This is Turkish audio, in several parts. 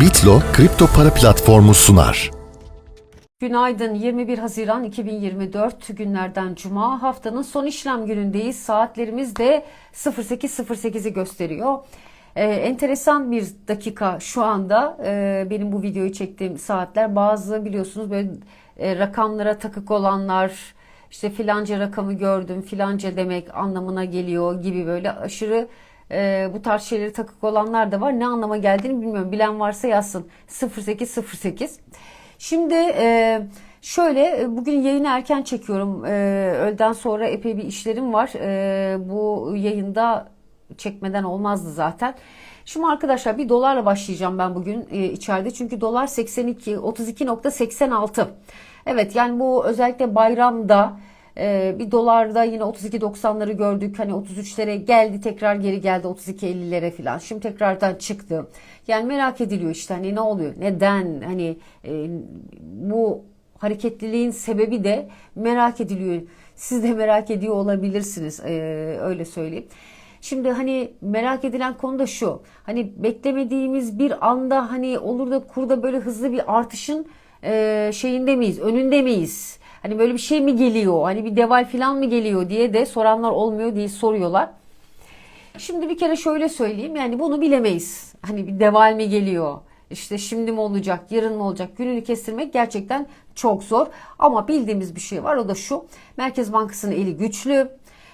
Bitlo kripto para platformu sunar. Günaydın 21 Haziran 2024 günlerden Cuma haftanın son işlem günündeyiz. Saatlerimiz de 08.08'i gösteriyor. Ee, enteresan bir dakika şu anda Ee, benim bu videoyu çektiğim saatler. Bazı biliyorsunuz böyle e, rakamlara takık olanlar işte filanca rakamı gördüm filanca demek anlamına geliyor gibi böyle aşırı e, bu tarz şeyleri takık olanlar da var. Ne anlama geldiğini bilmiyorum. Bilen varsa yazsın 0808. Şimdi e, şöyle e, bugün yayını erken çekiyorum. E, öğleden sonra epey bir işlerim var. E, bu yayında çekmeden olmazdı zaten. Şimdi arkadaşlar bir dolarla başlayacağım ben bugün e, içeride. Çünkü dolar 82 32.86. Evet yani bu özellikle bayramda e, bir dolarda yine 32.90'ları gördük. Hani 33'lere geldi tekrar geri geldi 32.50'lere falan. Şimdi tekrardan çıktı. Yani merak ediliyor işte hani ne oluyor? Neden? Hani e, bu hareketliliğin sebebi de merak ediliyor. Siz de merak ediyor olabilirsiniz. E, öyle söyleyeyim. Şimdi hani merak edilen konu da şu. Hani beklemediğimiz bir anda hani olur da kurda böyle hızlı bir artışın e, şeyinde miyiz? Önünde miyiz? Hani böyle bir şey mi geliyor? Hani bir deval falan mı geliyor diye de soranlar olmuyor diye soruyorlar. Şimdi bir kere şöyle söyleyeyim yani bunu bilemeyiz. Hani bir deval mi geliyor? İşte şimdi mi olacak, yarın mı olacak? Gününü kestirmek gerçekten çok zor. Ama bildiğimiz bir şey var o da şu. Merkez Bankası'nın eli güçlü.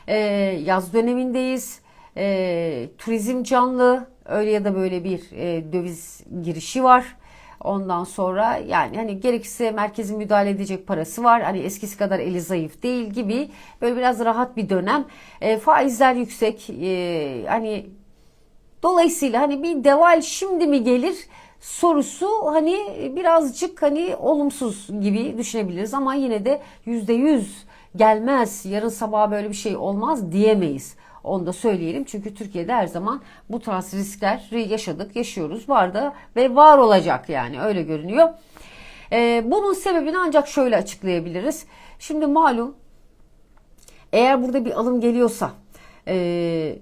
Ee, yaz dönemindeyiz. Ee, turizm canlı. Öyle ya da böyle bir e, döviz girişi var. Ondan sonra yani hani gerekirse merkezin müdahale edecek parası var. Hani eskisi kadar eli zayıf değil gibi böyle biraz rahat bir dönem. E, faizler yüksek. E, hani dolayısıyla hani bir deval şimdi mi gelir sorusu hani birazcık hani olumsuz gibi düşünebiliriz ama yine de yüzde yüz gelmez yarın sabah böyle bir şey olmaz diyemeyiz. Onu da söyleyelim çünkü Türkiye'de her zaman bu tarz riskleri yaşadık, yaşıyoruz, var da ve var olacak yani öyle görünüyor. Ee, bunun sebebini ancak şöyle açıklayabiliriz. Şimdi malum eğer burada bir alım geliyorsa, e,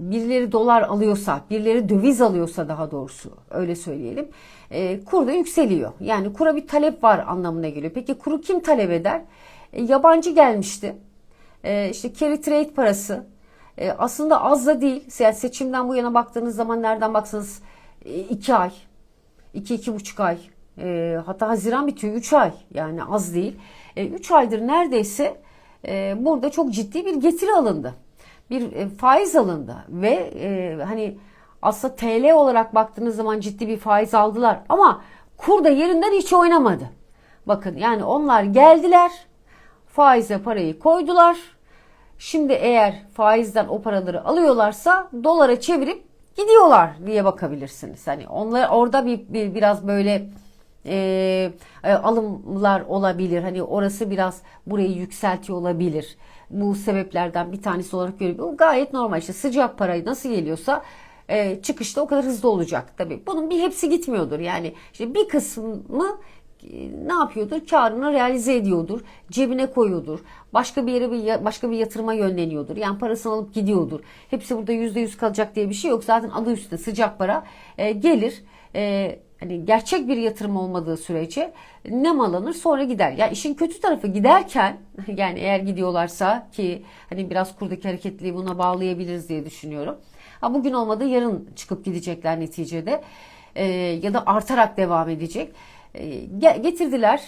birileri dolar alıyorsa, birileri döviz alıyorsa daha doğrusu öyle söyleyelim. E, kur da yükseliyor. Yani kura bir talep var anlamına geliyor. Peki kuru kim talep eder? E, yabancı gelmişti. E, işte carry trade parası. E, aslında az da değil. Yani seçimden bu yana baktığınız zaman nereden baksanız 2 ay, 2 iki, buçuk ay, e, hatta Haziran bitiyor 3 ay yani az değil. 3 aydır neredeyse e, burada çok ciddi bir getiri alındı. Bir e, faiz alındı ve e, hani aslında TL olarak baktığınız zaman ciddi bir faiz aldılar ama kur da yerinden hiç oynamadı. Bakın yani onlar geldiler faize parayı koydular. Şimdi eğer faizden o paraları alıyorlarsa dolara çevirip gidiyorlar diye bakabilirsiniz. Hani onlar orada bir, bir biraz böyle e, e, alımlar olabilir. Hani orası biraz burayı yükseltiyor olabilir. Bu sebeplerden bir tanesi olarak görüyorum. Gayet normal. İşte sıcak parayı nasıl geliyorsa e, çıkışta o kadar hızlı olacak tabii. Bunun bir hepsi gitmiyordur. Yani işte bir kısmı ne yapıyordur? Karını realize ediyordur. Cebine koyuyordur. Başka bir yere bir başka bir yatırıma yönleniyordur. Yani parasını alıp gidiyordur. Hepsi burada yüzde yüz kalacak diye bir şey yok. Zaten adı üstünde sıcak para e, gelir. E, hani gerçek bir yatırım olmadığı sürece ne mal alınır sonra gider. Ya yani işin kötü tarafı giderken yani eğer gidiyorlarsa ki hani biraz kurdaki hareketliliği buna bağlayabiliriz diye düşünüyorum. Ha bugün olmadı yarın çıkıp gidecekler neticede. E, ya da artarak devam edecek. E, getirdiler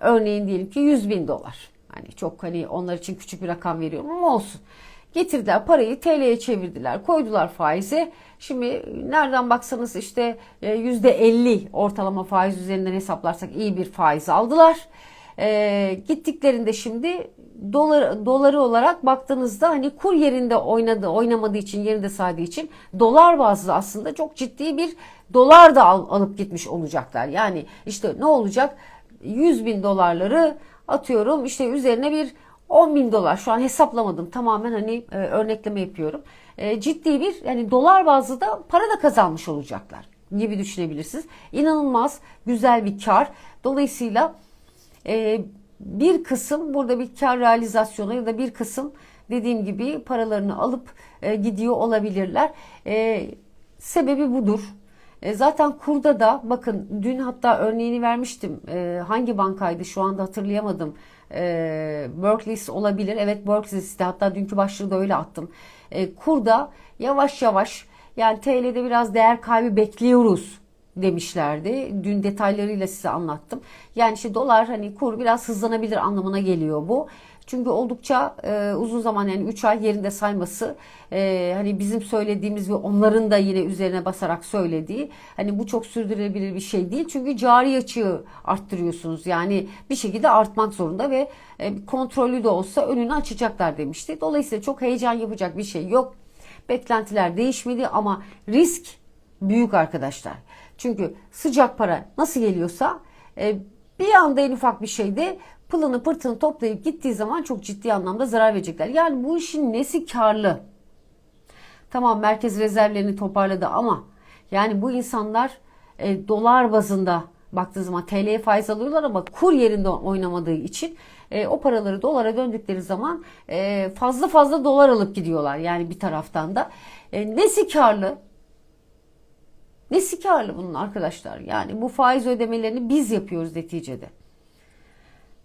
örneğin diyelim ki 100 bin dolar. Hani çok hani onlar için küçük bir rakam veriyorum ama olsun. Getirdiler parayı TL'ye çevirdiler koydular faize. Şimdi nereden baksanız işte %50 e, ortalama faiz üzerinden hesaplarsak iyi bir faiz aldılar. E, gittiklerinde şimdi dolar doları olarak baktığınızda hani kur yerinde oynadı oynamadığı için yerinde saydığı için dolar bazlı aslında çok ciddi bir dolar da al, alıp gitmiş olacaklar. Yani işte ne olacak 100 bin dolarları atıyorum işte üzerine bir 10 bin dolar şu an hesaplamadım tamamen hani e, örnekleme yapıyorum. E, ciddi bir yani dolar bazlı da para da kazanmış olacaklar gibi düşünebilirsiniz. İnanılmaz güzel bir kar. Dolayısıyla e, bir kısım burada bir kar realizasyonu ya da bir kısım dediğim gibi paralarını alıp e, gidiyor olabilirler. E, sebebi budur. E, zaten kurda da bakın dün hatta örneğini vermiştim. E, hangi bankaydı şu anda hatırlayamadım. E, Barclays olabilir. Evet Barclays'te hatta dünkü başlığı da öyle attım. E, kurda yavaş yavaş yani TL'de biraz değer kaybı bekliyoruz demişlerdi. Dün detaylarıyla size anlattım. Yani işte dolar hani kur biraz hızlanabilir anlamına geliyor bu. Çünkü oldukça e, uzun zaman yani 3 ay yerinde sayması e, hani bizim söylediğimiz ve onların da yine üzerine basarak söylediği hani bu çok sürdürülebilir bir şey değil. Çünkü cari açığı arttırıyorsunuz. Yani bir şekilde artmak zorunda ve e, kontrollü de olsa önünü açacaklar demişti. Dolayısıyla çok heyecan yapacak bir şey yok. Beklentiler değişmedi ama risk büyük arkadaşlar. Çünkü sıcak para nasıl geliyorsa e, bir anda en ufak bir şeyde pılını pırtını toplayıp gittiği zaman çok ciddi anlamda zarar verecekler. Yani bu işin nesi karlı? Tamam merkez rezervlerini toparladı ama yani bu insanlar e, dolar bazında baktığı zaman TL'ye faiz alıyorlar ama kur yerinde oynamadığı için e, o paraları dolara döndükleri zaman e, fazla fazla dolar alıp gidiyorlar. Yani bir taraftan da. E, nesi karlı? Nesi karlı bunun arkadaşlar? Yani bu faiz ödemelerini biz yapıyoruz neticede.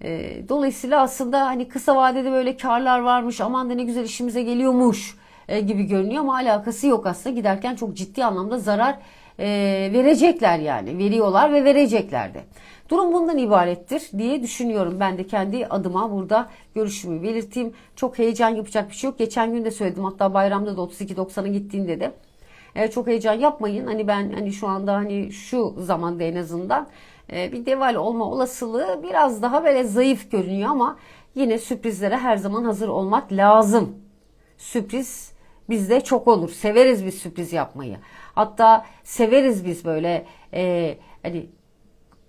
E, dolayısıyla aslında hani kısa vadede böyle karlar varmış aman da ne güzel işimize geliyormuş e, gibi görünüyor ama alakası yok aslında. Giderken çok ciddi anlamda zarar e, verecekler yani. Veriyorlar ve verecekler de. Durum bundan ibarettir diye düşünüyorum. Ben de kendi adıma burada görüşümü belirteyim. Çok heyecan yapacak bir şey yok. Geçen gün de söyledim hatta bayramda da 32-90'a gittiğinde de. E, çok heyecan yapmayın. Hani ben hani şu anda hani şu zamanda en azından e, bir deval olma olasılığı biraz daha böyle zayıf görünüyor ama yine sürprizlere her zaman hazır olmak lazım. Sürpriz bizde çok olur. Severiz biz sürpriz yapmayı. Hatta severiz biz böyle e, hani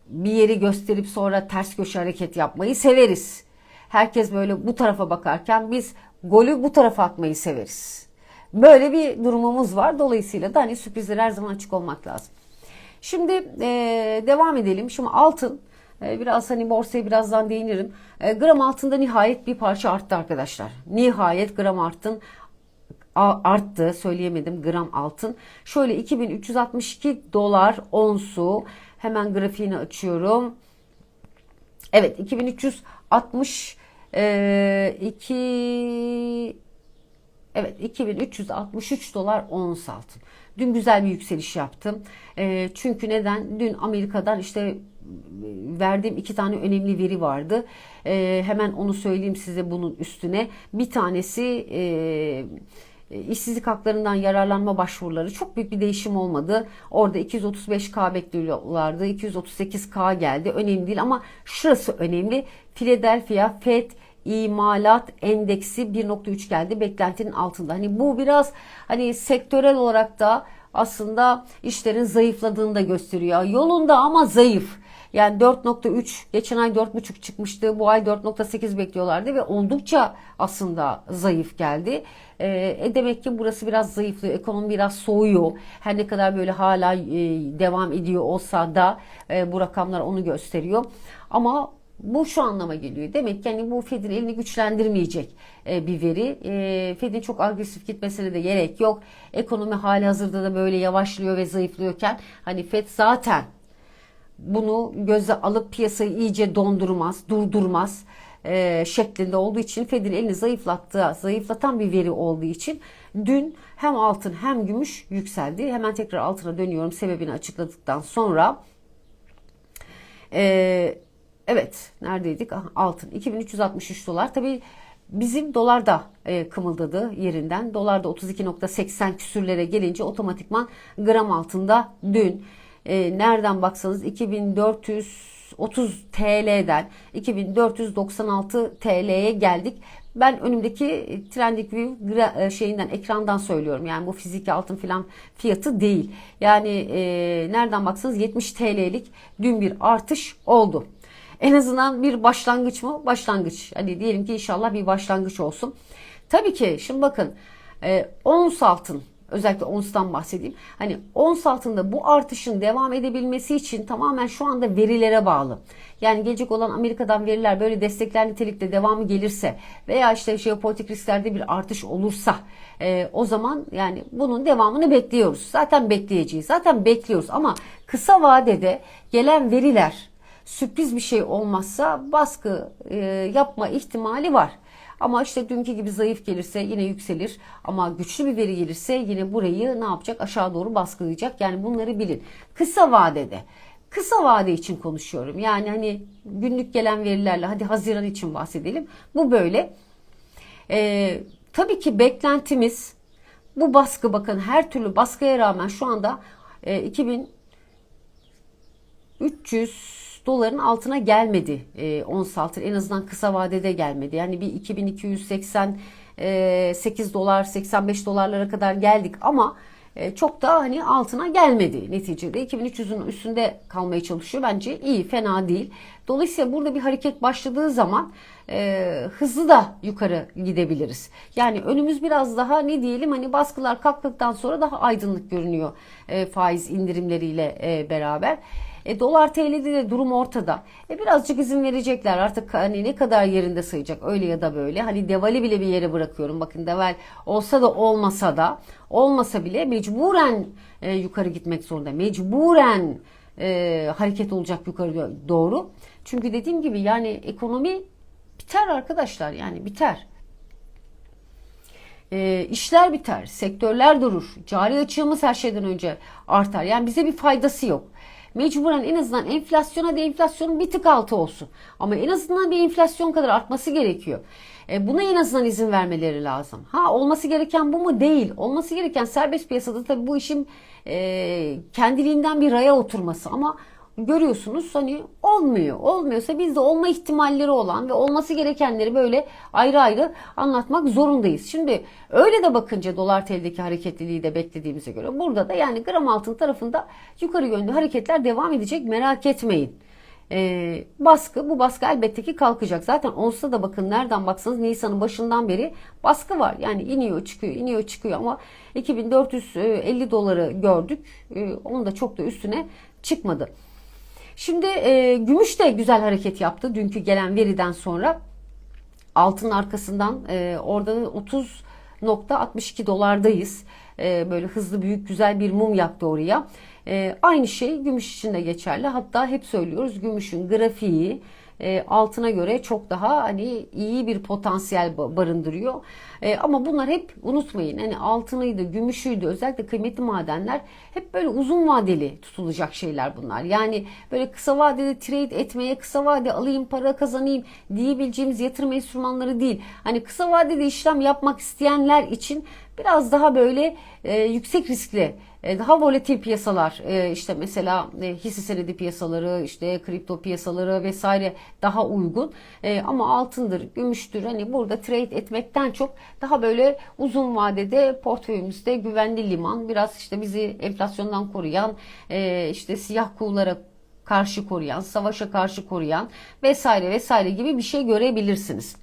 bir yeri gösterip sonra ters köşe hareket yapmayı severiz. Herkes böyle bu tarafa bakarken biz golü bu tarafa atmayı severiz. Böyle bir durumumuz var. Dolayısıyla da hani sürprizlere her zaman açık olmak lazım. Şimdi e, devam edelim. Şimdi altın e, biraz hani borsaya birazdan değinirim. E, gram altında nihayet bir parça arttı arkadaşlar. Nihayet gram altın a- arttı söyleyemedim gram altın. Şöyle 2362 dolar onsu. Hemen grafiğini açıyorum. Evet 2360 e, 2 Evet 2363 dolar ons altın. Dün güzel bir yükseliş yaptım. E, çünkü neden? Dün Amerika'dan işte verdiğim iki tane önemli veri vardı. E, hemen onu söyleyeyim size bunun üstüne. Bir tanesi e, işsizlik haklarından yararlanma başvuruları çok büyük bir değişim olmadı. Orada 235K bekliyorlardı. 238K geldi. Önemli değil ama şurası önemli. Philadelphia Fed imalat endeksi 1.3 geldi beklentinin altında. Hani bu biraz hani sektörel olarak da aslında işlerin zayıfladığını da gösteriyor. Yolunda ama zayıf. Yani 4.3 geçen ay 4.5 çıkmıştı. Bu ay 4.8 bekliyorlardı ve oldukça aslında zayıf geldi. E, e demek ki burası biraz zayıflıyor. Ekonomi biraz soğuyor. Her ne kadar böyle hala e, devam ediyor olsa da e, bu rakamlar onu gösteriyor. Ama bu şu anlama geliyor. Demek ki yani bu Fed'in elini güçlendirmeyecek e, bir veri. E, Fed'in çok agresif gitmesine de gerek yok. Ekonomi hali hazırda da böyle yavaşlıyor ve zayıflıyorken hani Fed zaten bunu göze alıp piyasayı iyice dondurmaz, durdurmaz e, şeklinde olduğu için Fed'in elini zayıflattığı, zayıflatan bir veri olduğu için dün hem altın hem gümüş yükseldi. Hemen tekrar altına dönüyorum sebebini açıkladıktan sonra. E, evet neredeydik? Aha, altın 2363 dolar. Tabii Bizim dolar da e, kımıldadı yerinden. Dolar da 32.80 küsürlere gelince otomatikman gram altında dün e, nereden baksanız 2430 TL'den 2496 TL'ye geldik. Ben önümdeki TrendingView şeyinden ekrandan söylüyorum. Yani bu fiziki altın filan fiyatı değil. Yani e, nereden baksanız 70 TL'lik dün bir artış oldu. En azından bir başlangıç mı? Başlangıç. Hani diyelim ki inşallah bir başlangıç olsun. Tabii ki şimdi bakın e, ons altın özellikle onstan bahsedeyim. Hani ons altında bu artışın devam edebilmesi için tamamen şu anda verilere bağlı. Yani gelecek olan Amerika'dan veriler böyle destekler nitelikte devamı gelirse veya işte jeopolitik risklerde bir artış olursa e, o zaman yani bunun devamını bekliyoruz. Zaten bekleyeceğiz. Zaten bekliyoruz ama kısa vadede gelen veriler sürpriz bir şey olmazsa baskı e, yapma ihtimali var. Ama işte dünkü gibi zayıf gelirse yine yükselir. Ama güçlü bir veri gelirse yine burayı ne yapacak? Aşağı doğru baskılayacak. Yani bunları bilin. Kısa vadede. Kısa vade için konuşuyorum. Yani hani günlük gelen verilerle hadi Haziran için bahsedelim. Bu böyle. Ee, tabii ki beklentimiz bu baskı bakın her türlü baskıya rağmen şu anda e, 2300 doların altına gelmedi e, ons altın en azından kısa vadede gelmedi. Yani bir 2288 dolar 85 dolarlara kadar geldik ama e, çok da hani altına gelmedi neticede. 2300'ün üstünde kalmaya çalışıyor. Bence iyi, fena değil. Dolayısıyla burada bir hareket başladığı zaman e, hızlı da yukarı gidebiliriz. Yani önümüz biraz daha ne diyelim hani baskılar kalktıktan sonra daha aydınlık görünüyor e, faiz indirimleriyle e, beraber. E, dolar TL'de de durum ortada. E, birazcık izin verecekler artık hani ne kadar yerinde sayacak öyle ya da böyle. Hani devali bile bir yere bırakıyorum. Bakın deval olsa da olmasa da olmasa bile mecburen e, yukarı gitmek zorunda. Mecburen e, hareket olacak yukarı doğru. Çünkü dediğim gibi yani ekonomi biter arkadaşlar yani biter. E, işler biter, sektörler durur, cari açığımız her şeyden önce artar. Yani bize bir faydası yok mecburen en azından enflasyona da enflasyonun bir tık altı olsun. Ama en azından bir enflasyon kadar artması gerekiyor. E, buna en azından izin vermeleri lazım. Ha olması gereken bu mu? Değil. Olması gereken serbest piyasada tabii bu işin e, kendiliğinden bir raya oturması ama görüyorsunuz hani olmuyor. Olmuyorsa biz de olma ihtimalleri olan ve olması gerekenleri böyle ayrı ayrı anlatmak zorundayız. Şimdi öyle de bakınca dolar TL'deki hareketliliği de beklediğimize göre burada da yani gram altın tarafında yukarı yönlü hareketler devam edecek merak etmeyin. Ee, baskı bu baskı elbette ki kalkacak. Zaten onsa da bakın nereden baksanız Nisan'ın başından beri baskı var. Yani iniyor çıkıyor iniyor çıkıyor ama 2450 doları gördük. Ee, onun da çok da üstüne çıkmadı. Şimdi e, gümüş de güzel hareket yaptı dünkü gelen veriden sonra. Altın arkasından e, orada 30.62 dolardayız. E, böyle hızlı büyük güzel bir mum yaktı oraya. E, aynı şey gümüş için de geçerli. Hatta hep söylüyoruz gümüşün grafiği e, altına göre çok daha hani iyi bir potansiyel barındırıyor. E, ama bunlar hep unutmayın. Hani altınıydı, gümüşüydü, özellikle kıymetli madenler hep böyle uzun vadeli tutulacak şeyler bunlar. Yani böyle kısa vadede trade etmeye, kısa vade alayım, para kazanayım diyebileceğimiz yatırım enstrümanları değil. Hani kısa vadede işlem yapmak isteyenler için biraz daha böyle e, yüksek riskli e, daha volatil piyasalar e, işte mesela e, hisse senedi piyasaları işte kripto piyasaları vesaire daha uygun ama altındır gümüştür hani burada trade etmekten çok daha böyle uzun vadede portföyümüzde güvenli liman biraz işte bizi enflasyondan koruyan işte siyah kuğulara karşı koruyan savaşa karşı koruyan vesaire vesaire gibi bir şey görebilirsiniz.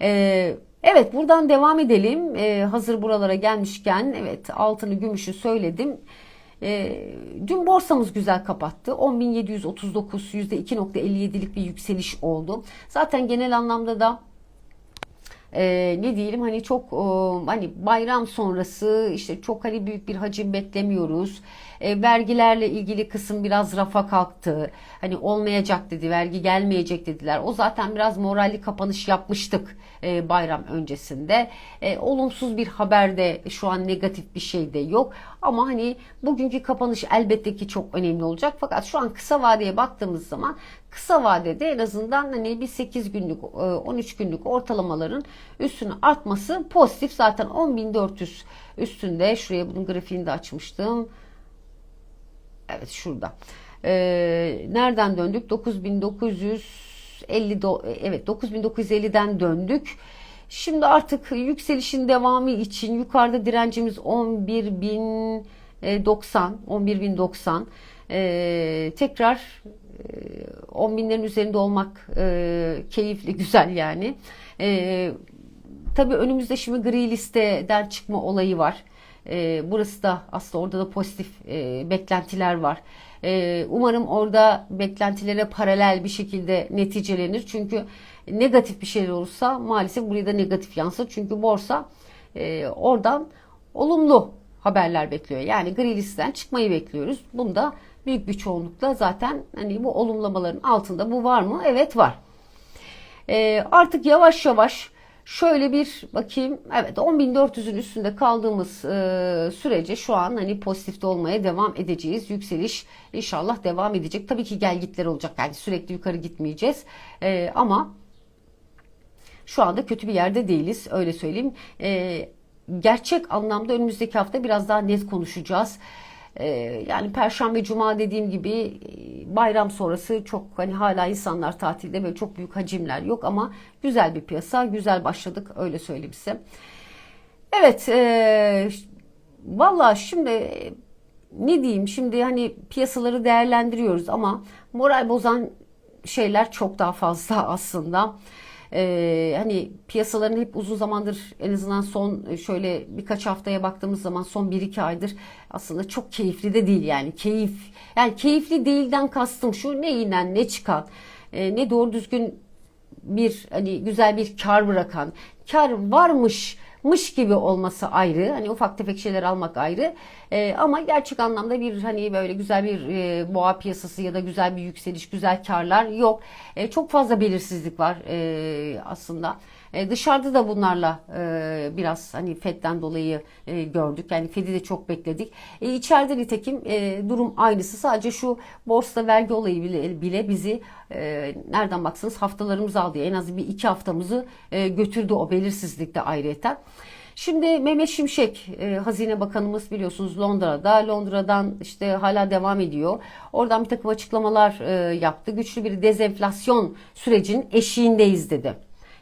Eee Evet buradan devam edelim. Ee, hazır buralara gelmişken evet altını gümüşü söyledim. Ee, dün borsamız güzel kapattı. 10.739 %2.57'lik bir yükseliş oldu. Zaten genel anlamda da e, ne diyelim hani çok e, hani bayram sonrası işte çok hani büyük bir hacim beklemiyoruz. E, vergilerle ilgili kısım biraz rafa kalktı. Hani olmayacak dedi, vergi gelmeyecek dediler. O zaten biraz moralli kapanış yapmıştık e, bayram öncesinde. E, olumsuz bir haber de şu an negatif bir şey de yok. Ama hani bugünkü kapanış elbette ki çok önemli olacak. Fakat şu an kısa vadeye baktığımız zaman kısa vadede en azından hani bir 8 günlük 13 e, günlük ortalamaların üstüne artması pozitif. Zaten 10.400 üstünde şuraya bunun grafiğini de açmıştım. Evet şurada. Ee, nereden döndük? 9950 do, evet 9950'den döndük. Şimdi artık yükselişin devamı için yukarıda direncimiz 11.090 11.090 ee, tekrar 10 e, binlerin üzerinde olmak e, keyifli güzel yani. E, tabii önümüzde şimdi gri listeden çıkma olayı var. E, burası da aslında orada da pozitif e, beklentiler var. E, umarım orada beklentilere paralel bir şekilde neticelenir. Çünkü negatif bir şeyler olursa maalesef buraya da negatif yansır. Çünkü borsa e, oradan olumlu haberler bekliyor. Yani gri listeden çıkmayı bekliyoruz. Bunda büyük bir çoğunlukla zaten hani bu olumlamaların altında bu var mı? Evet var. E, artık yavaş yavaş şöyle bir bakayım. Evet 10.400'ün üstünde kaldığımız e, sürece şu an hani pozitifte olmaya devam edeceğiz. Yükseliş inşallah devam edecek. Tabii ki gel gitler olacak. Yani sürekli yukarı gitmeyeceğiz. E, ama şu anda kötü bir yerde değiliz. Öyle söyleyeyim. E, gerçek anlamda önümüzdeki hafta biraz daha net konuşacağız. Ee, yani Perşembe, Cuma dediğim gibi e, bayram sonrası çok hani hala insanlar tatilde böyle çok büyük hacimler yok ama güzel bir piyasa, güzel başladık öyle söyleyeyim size. Evet, e, valla şimdi e, ne diyeyim şimdi hani piyasaları değerlendiriyoruz ama moral bozan şeyler çok daha fazla aslında. Ee, hani piyasaların hep uzun zamandır en azından son e, şöyle birkaç haftaya baktığımız zaman son 1-2 aydır aslında çok keyifli de değil yani. Keyif yani keyifli değilden kastım şu ne inen ne çıkan e, ne doğru düzgün bir hani güzel bir kar bırakan kar varmış mış gibi olması ayrı. Hani ufak tefek şeyler almak ayrı. E, ama gerçek anlamda bir hani böyle güzel bir e, boğa piyasası ya da güzel bir yükseliş, güzel karlar yok. E, çok fazla belirsizlik var e, aslında. E, dışarıda da bunlarla e, biraz hani FED'den dolayı e, gördük. Yani FED'i de çok bekledik. E, içeride nitekim durum aynısı. Sadece şu borsa vergi olayı bile, bizi nereden baksanız haftalarımızı aldı. En az bir iki haftamızı götürdü o belirsizlikte ayrıyeten. Şimdi Mehmet Şimşek e, Hazine Bakanımız biliyorsunuz Londra'da. Londra'dan işte hala devam ediyor. Oradan bir takım açıklamalar e, yaptı. Güçlü bir dezenflasyon sürecinin eşiğindeyiz dedi.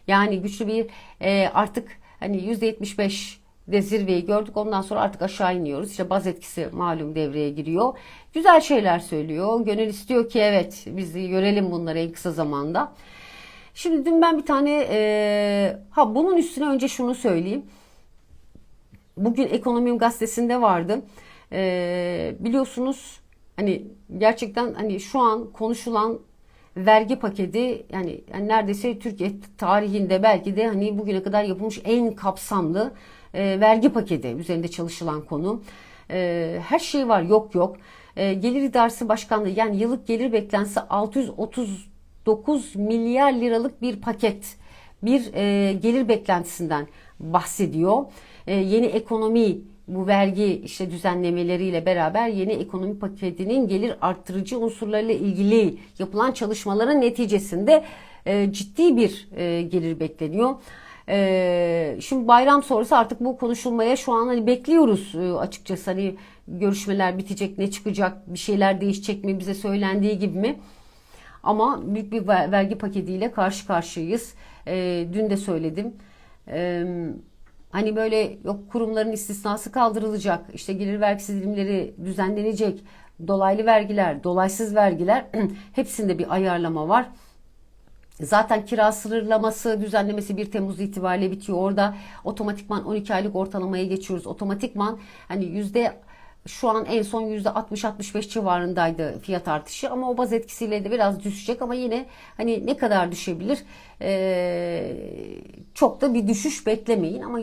Yani güçlü bir e, artık hani %75 de zirveyi gördük. Ondan sonra artık aşağı iniyoruz. İşte baz etkisi malum devreye giriyor. Güzel şeyler söylüyor. Gönül istiyor ki evet biz görelim bunları en kısa zamanda. Şimdi dün ben bir tane e, ha bunun üstüne önce şunu söyleyeyim. Bugün Ekonomim gazetesinde vardı. E, biliyorsunuz hani gerçekten hani şu an konuşulan vergi paketi yani, yani neredeyse Türkiye tarihinde belki de hani bugüne kadar yapılmış en kapsamlı e, vergi paketi üzerinde çalışılan konu. E, her şey var yok yok. E, Gelir İdaresi Başkanlığı yani yıllık gelir beklentisi 639 milyar liralık bir paket bir e, gelir beklentisinden bahsediyor. E, yeni ekonomi bu vergi işte düzenlemeleriyle beraber yeni ekonomi paketinin gelir arttırıcı unsurlarıyla ilgili yapılan çalışmaların neticesinde e, ciddi bir e, gelir bekleniyor. E, şimdi bayram sonrası artık bu konuşulmaya şu an hani bekliyoruz e, açıkçası hani görüşmeler bitecek ne çıkacak bir şeyler değişecek mi bize söylendiği gibi mi? Ama büyük bir vergi paketiyle karşı karşıyayız. E, dün de söyledim. E, Hani böyle yok kurumların istisnası kaldırılacak, işte gelir vergisi dilimleri düzenlenecek, dolaylı vergiler, dolaysız vergiler hepsinde bir ayarlama var. Zaten kira sınırlaması düzenlemesi 1 Temmuz itibariyle bitiyor. Orada otomatikman 12 aylık ortalamaya geçiyoruz. Otomatikman hani yüzde şu an en son %60-65 civarındaydı fiyat artışı. Ama o baz etkisiyle de biraz düşecek. Ama yine hani ne kadar düşebilir? Ee, çok da bir düşüş beklemeyin. Ama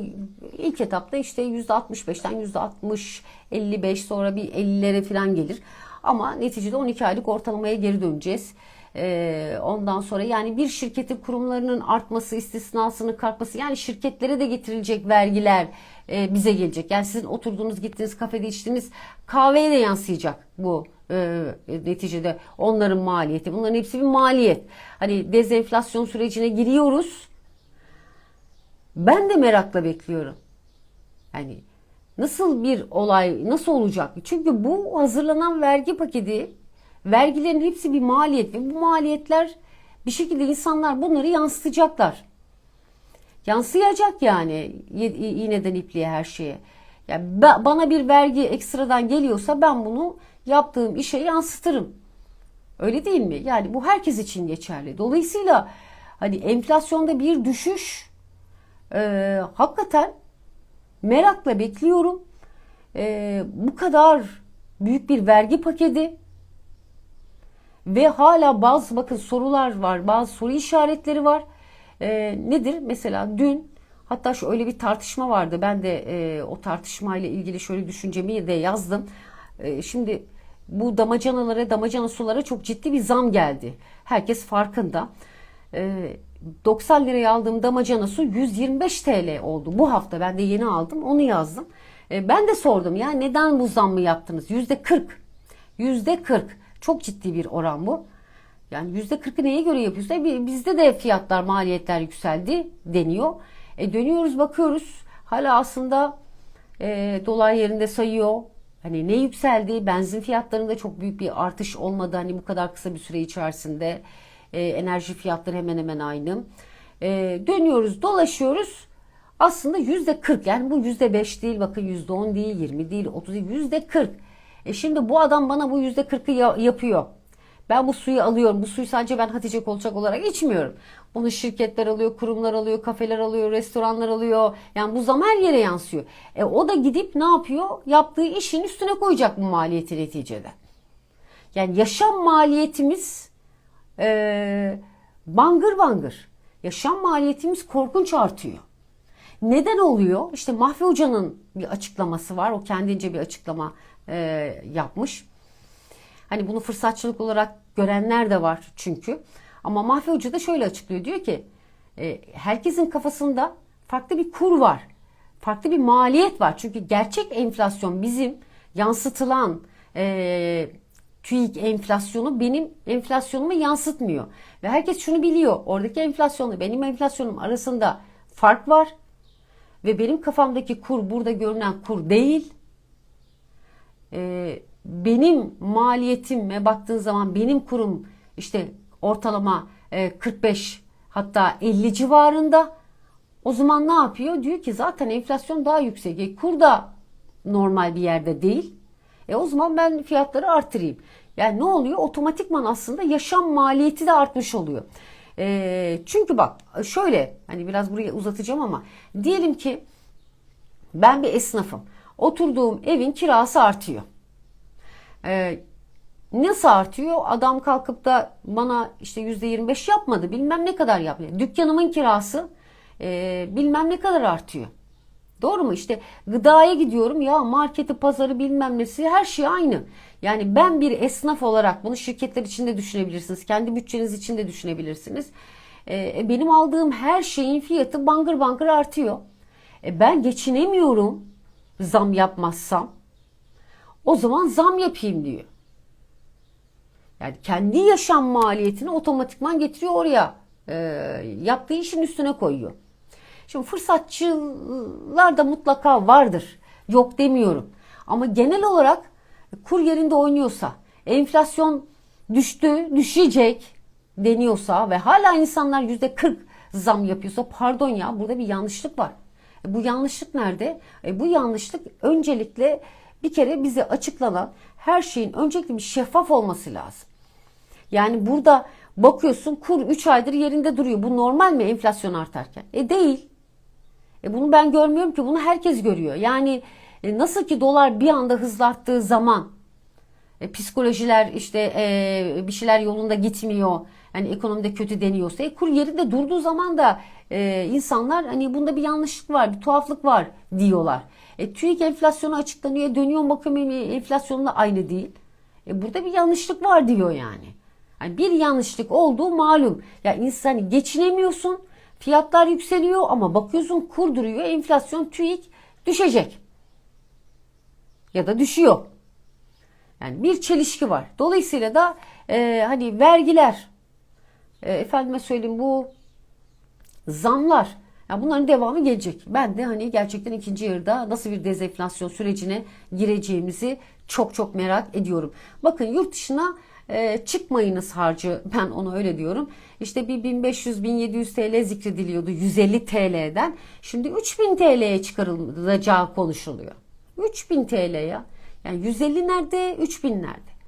ilk etapta işte %65'ten %60 55 sonra bir 50'lere falan gelir. Ama neticede 12 aylık ortalamaya geri döneceğiz. Ee, ondan sonra yani bir şirketin kurumlarının artması, istisnasının kalkması yani şirketlere de getirilecek vergiler e, bize gelecek. Yani sizin oturduğunuz, gittiğiniz kafede içtiğiniz kahveye de yansıyacak bu e, neticede onların maliyeti. Bunların hepsi bir maliyet. Hani dezenflasyon sürecine giriyoruz. Ben de merakla bekliyorum. Yani nasıl bir olay, nasıl olacak? Çünkü bu hazırlanan vergi paketi Vergilerin hepsi bir maliyet ve bu maliyetler bir şekilde insanlar bunları yansıtacaklar. Yansıyacak yani iğneden ipliğe her şeye. Yani bana bir vergi ekstradan geliyorsa ben bunu yaptığım işe yansıtırım. Öyle değil mi? Yani bu herkes için geçerli. Dolayısıyla hani enflasyonda bir düşüş e, hakikaten merakla bekliyorum. e, bu kadar büyük bir vergi paketi ve hala bazı bakın sorular var, bazı soru işaretleri var. E, nedir? Mesela dün hatta şu öyle bir tartışma vardı. Ben de e, o tartışmayla ilgili şöyle düşüncemi de yazdım. E, şimdi bu damacanalara, damacana sulara çok ciddi bir zam geldi. Herkes farkında. E, 90 liraya aldığım damacana su 125 TL oldu. Bu hafta ben de yeni aldım. Onu yazdım. E, ben de sordum ya neden bu zammı yaptınız? Yüzde 40. Yüzde 40. Çok ciddi bir oran bu. Yani yüzde 40'ı neye göre yapıyorsun? E, bizde de fiyatlar, maliyetler yükseldi deniyor. E, dönüyoruz bakıyoruz. Hala aslında e, dolar yerinde sayıyor. Hani ne yükseldi? Benzin fiyatlarında çok büyük bir artış olmadı. Hani bu kadar kısa bir süre içerisinde. E, enerji fiyatları hemen hemen aynı. E, dönüyoruz, dolaşıyoruz. Aslında yüzde 40 yani bu yüzde 5 değil bakın yüzde 10 değil 20 değil 30 değil yüzde 40. E şimdi bu adam bana bu yüzde 40'ı ya- yapıyor. Ben bu suyu alıyorum. Bu suyu sadece ben Hatice Kolçak olarak içmiyorum. Bunu şirketler alıyor, kurumlar alıyor, kafeler alıyor, restoranlar alıyor. Yani bu zam her yere yansıyor. E o da gidip ne yapıyor? Yaptığı işin üstüne koyacak bu maliyeti neticede. Yani yaşam maliyetimiz e, bangır bangır. Yaşam maliyetimiz korkunç artıyor. Neden oluyor? İşte Mahfi Hoca'nın bir açıklaması var. O kendince bir açıklama e, yapmış. Hani bunu fırsatçılık olarak görenler de var çünkü. Ama Mahfi Hoca da şöyle açıklıyor. Diyor ki e, herkesin kafasında farklı bir kur var. Farklı bir maliyet var. Çünkü gerçek enflasyon bizim yansıtılan e, TÜİK enflasyonu benim enflasyonumu yansıtmıyor. Ve herkes şunu biliyor. Oradaki enflasyonla benim enflasyonum arasında fark var. Ve benim kafamdaki kur burada görünen kur değil. Ee, benim maliyetime baktığın zaman benim kurum işte ortalama e, 45 hatta 50 civarında. O zaman ne yapıyor? Diyor ki zaten enflasyon daha yüksek. E, kur da normal bir yerde değil. E o zaman ben fiyatları artırayım. Yani ne oluyor? Otomatikman aslında yaşam maliyeti de artmış oluyor. E, çünkü bak şöyle hani biraz buraya uzatacağım ama diyelim ki ben bir esnafım. Oturduğum evin kirası artıyor. Ee, nasıl artıyor? Adam kalkıp da bana işte yüzde 25 yapmadı. Bilmem ne kadar yapıyor. Dükkanımın kirası e, bilmem ne kadar artıyor. Doğru mu? İşte gıdaya gidiyorum ya marketi, pazarı bilmem nesi her şey aynı. Yani ben bir esnaf olarak bunu şirketler için de düşünebilirsiniz. Kendi bütçeniz için de düşünebilirsiniz. Ee, benim aldığım her şeyin fiyatı bangır bangır artıyor. E, ben geçinemiyorum zam yapmazsam. O zaman zam yapayım diyor. Yani kendi yaşam maliyetini otomatikman getiriyor oraya. E, yaptığı işin üstüne koyuyor. Şimdi fırsatçılar da mutlaka vardır. Yok demiyorum. Ama genel olarak kur yerinde oynuyorsa, enflasyon düştü, düşecek deniyorsa ve hala insanlar yüzde 40 zam yapıyorsa pardon ya burada bir yanlışlık var. Bu yanlışlık nerede? E, bu yanlışlık öncelikle bir kere bize açıklanan her şeyin öncelikle bir şeffaf olması lazım. Yani burada bakıyorsun kur 3 aydır yerinde duruyor. Bu normal mi enflasyon artarken? E değil. E bunu ben görmüyorum ki bunu herkes görüyor. Yani e, nasıl ki dolar bir anda hızla arttığı zaman e, psikolojiler işte e, bir şeyler yolunda gitmiyor. Yani ekonomide kötü deniyorsa e, kur yerinde durduğu zaman da e, insanlar hani bunda bir yanlışlık var, bir tuhaflık var diyorlar. E, TÜİK enflasyonu açıklanıyor. Dönüyor bakıyorum enflasyonla aynı değil. E, burada bir yanlışlık var diyor yani. yani. Bir yanlışlık olduğu malum. Ya insan geçinemiyorsun. Fiyatlar yükseliyor ama bakıyorsun kur duruyor. Enflasyon TÜİK düşecek. Ya da düşüyor. Yani bir çelişki var. Dolayısıyla da e, hani vergiler e, efendime söyleyeyim bu zamlar ya bunların devamı gelecek. Ben de hani gerçekten ikinci yarıda nasıl bir dezenflasyon sürecine gireceğimizi çok çok merak ediyorum. Bakın yurt dışına e, çıkmayınız harcı ben onu öyle diyorum. İşte bir 1500-1700 TL zikrediliyordu 150 TL'den. Şimdi 3000 TL'ye çıkarılacağı konuşuluyor. 3000 TL ya. Yani 150 nerede 3000 nerede?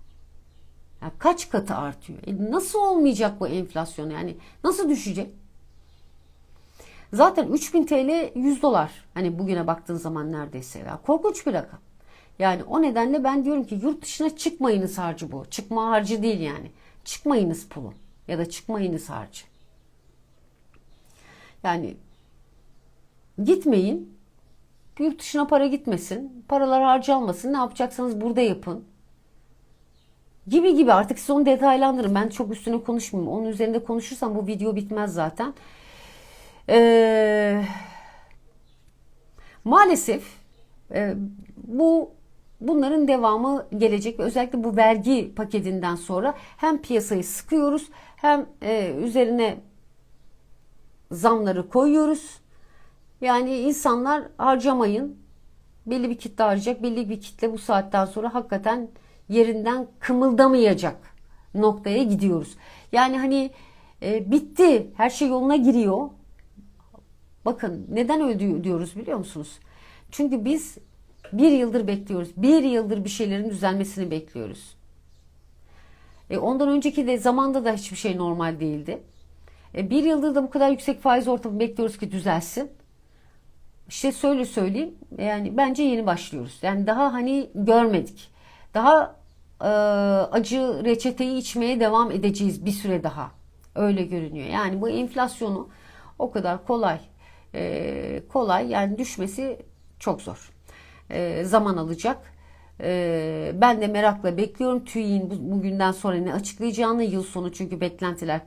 Ya kaç katı artıyor? E nasıl olmayacak bu enflasyon yani? Nasıl düşecek? Zaten 3000 TL 100 dolar. Hani bugüne baktığın zaman neredeyse ya. Korkunç bir rakam. Yani o nedenle ben diyorum ki yurt dışına çıkmayınız harcı bu. Çıkma harcı değil yani. Çıkmayınız pulu ya da çıkmayınız harcı. Yani gitmeyin. Yurt dışına para gitmesin. Paralar harcanmasın. Ne yapacaksanız burada yapın. Gibi gibi artık siz onu detaylandırın. Ben çok üstüne konuşmayayım. Onun üzerinde konuşursam bu video bitmez zaten. Ee, maalesef e, bu bunların devamı gelecek ve özellikle bu vergi paketinden sonra hem piyasayı sıkıyoruz hem e, üzerine zamları koyuyoruz. Yani insanlar harcamayın. Belli bir kitle harcayacak. Belli bir kitle bu saatten sonra hakikaten yerinden kımıldamayacak noktaya gidiyoruz. Yani hani e, bitti. Her şey yoluna giriyor. Bakın neden öyle diyoruz biliyor musunuz? Çünkü biz bir yıldır bekliyoruz. Bir yıldır bir şeylerin düzelmesini bekliyoruz. E, ondan önceki de zamanda da hiçbir şey normal değildi. E, bir yıldır da bu kadar yüksek faiz ortamı bekliyoruz ki düzelsin. İşte söyle söyleyeyim yani bence yeni başlıyoruz. Yani daha hani görmedik. Daha e, acı reçeteyi içmeye devam edeceğiz bir süre daha. Öyle görünüyor. Yani bu enflasyonu o kadar kolay e, kolay yani düşmesi çok zor. E, zaman alacak. E, ben de merakla bekliyorum TÜİ'nin bu, bugünden sonra ne açıklayacağını yıl sonu çünkü beklentiler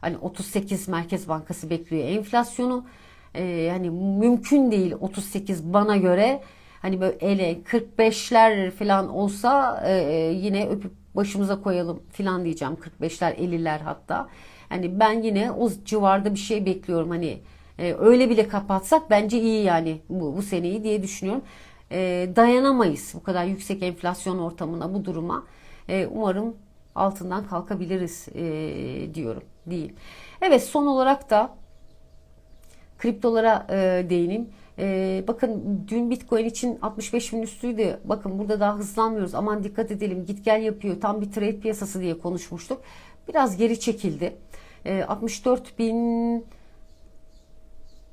hani 38 Merkez Bankası bekliyor enflasyonu. E, yani mümkün değil 38 bana göre hani böyle ele 45'ler falan olsa e, yine öpüp başımıza koyalım falan diyeceğim 45'ler 50'ler hatta. Hani ben yine o civarda bir şey bekliyorum hani e, öyle bile kapatsak bence iyi yani bu, bu seneyi diye düşünüyorum. E, dayanamayız bu kadar yüksek enflasyon ortamına bu duruma. E, umarım altından kalkabiliriz e, diyorum değil. Evet son olarak da kriptolara e, değineyim. E, bakın dün Bitcoin için 65 bin üstüydü. Bakın burada daha hızlanmıyoruz. Aman dikkat edelim. Git gel yapıyor. Tam bir trade piyasası diye konuşmuştuk. Biraz geri çekildi. E, 64 bin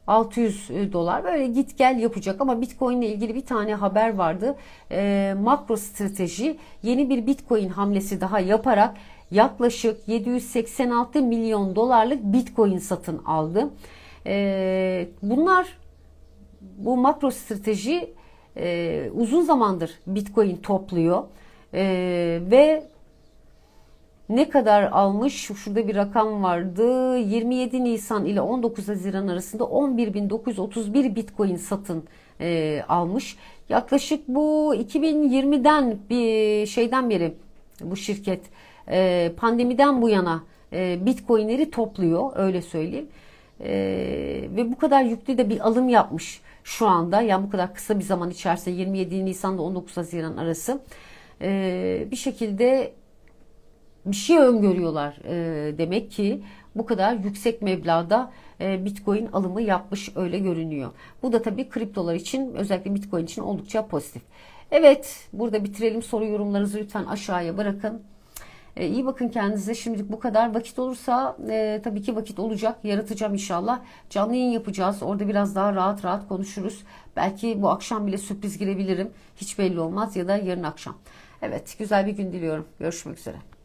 600 dolar böyle git gel yapacak ama Bitcoin ile ilgili bir tane haber vardı. E, makro strateji yeni bir Bitcoin hamlesi daha yaparak yaklaşık 786 milyon dolarlık Bitcoin satın aldı. E, bunlar bu makro strateji e, uzun zamandır Bitcoin topluyor e, ve ne kadar almış? Şurada bir rakam vardı. 27 Nisan ile 19 Haziran arasında 11.931 Bitcoin satın e, almış. Yaklaşık bu 2020'den bir şeyden beri bu şirket e, pandemiden bu yana e, Bitcoin'leri topluyor öyle söyleyeyim. E, ve bu kadar yüklü de bir alım yapmış şu anda. Yani bu kadar kısa bir zaman içerisinde 27 Nisan ile 19 Haziran arası e, bir şekilde bir şey öngörüyorlar e, demek ki bu kadar yüksek meblağda e, Bitcoin alımı yapmış öyle görünüyor. Bu da tabii kriptolar için özellikle Bitcoin için oldukça pozitif. Evet burada bitirelim soru yorumlarınızı lütfen aşağıya bırakın. E, iyi bakın kendinize. Şimdilik bu kadar. Vakit olursa e, tabii ki vakit olacak. Yaratacağım inşallah. Canlı yayın yapacağız. Orada biraz daha rahat rahat konuşuruz. Belki bu akşam bile sürpriz girebilirim. Hiç belli olmaz ya da yarın akşam. Evet güzel bir gün diliyorum. Görüşmek üzere.